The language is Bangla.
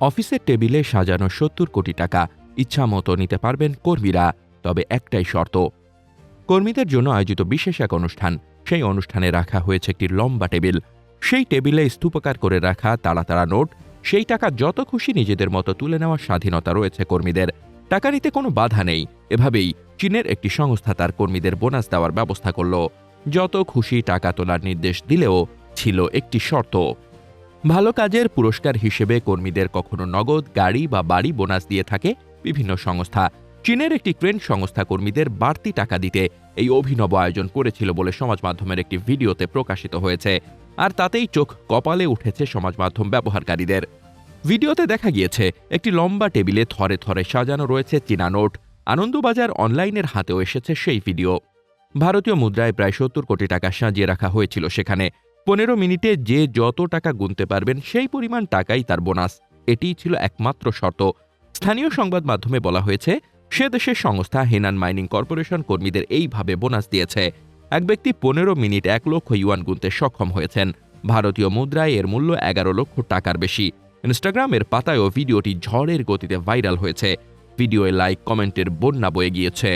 অফিসের টেবিলে সাজানো সত্তর কোটি টাকা। ইচ্ছা মতো নিতে পারবেন কর্মীরা, তবে একটাই শর্ত। কর্মীদের জন্য আয়োজিত বিশেষ এক অনুষ্ঠান। সেই অনুষ্ঠানে রাখা হয়েছে একটি লম্বা টেবিল। সেই টেবিলে স্তূপকার করে রাখা তাড়া তাড়া নোট। সেই টাকা যত খুশি নিজেদের মতো তুলে নেওয়ার স্বাধীনতা রয়েছে কর্মীদের। টাকা নিতে কোনো বাধা নেই। এভাবেই চীনের একটি সংস্থা তার কর্মীদের বোনাস দেওয়ার ব্যবস্থা করল। যত খুশি টাকা তোলার নির্দেশ দিলেও ছিল একটি শর্ত। ভালো কাজের পুরস্কার হিসেবে কর্মীদের কখনো নগদ গাড়ি বা বাড়ি বোনাস দিয়ে থাকে বিভিন্ন সংস্থা। চীনের একটি ক্রেন সংস্থা কর্মীদের বাড়তি টাকা দিতে এই অভিনব আয়োজন করেছিল বলে সমাজ মাধ্যমের একটি ভিডিওতে প্রকাশিত হয়েছে। আর তাতেই চোখ কপালে উঠেছে সমাজ মাধ্যম ব্যবহারকারীদের। ভিডিওতে দেখা গিয়েছে, একটি লম্বা টেবিলে থরে থরে সাজানো রয়েছে চীনা নোট। আনন্দবাজার অনলাইনের হাতেও এসেছে সেই ভিডিও। ভারতীয় মুদ্রায় প্রায় সত্তর কোটি টাকা সাজিয়ে রাখা হয়েছিল সেখানে। পনেরো মিনিটে যে যত টাকা গুনতে পারবেন, সেই পরিমাণ টাকাই তার বোনাস। এটিই ছিল একমাত্র শর্ত। স্থানীয় সংবাদ মাধ্যমে বলা হয়েছে, সে দেশের সংস্থা হেনান মাইনিং কর্পোরেশন কর্মীদের এইভাবে বোনাস দিয়েছে। এক ব্যক্তি পনেরো মিনিট এক লক্ষ ইউয়ান গুনতে সক্ষম হয়েছেন। ভারতীয় মুদ্রায় এর মূল্য এগারো লক্ষ টাকার বেশি। ইনস্টাগ্রামের পাতায়ও ভিডিওটি ঝড়ের গতিতে ভাইরাল হয়েছে। ভিডিওয়ে লাইক, কমেন্টের বন্যা বয়ে গিয়েছে।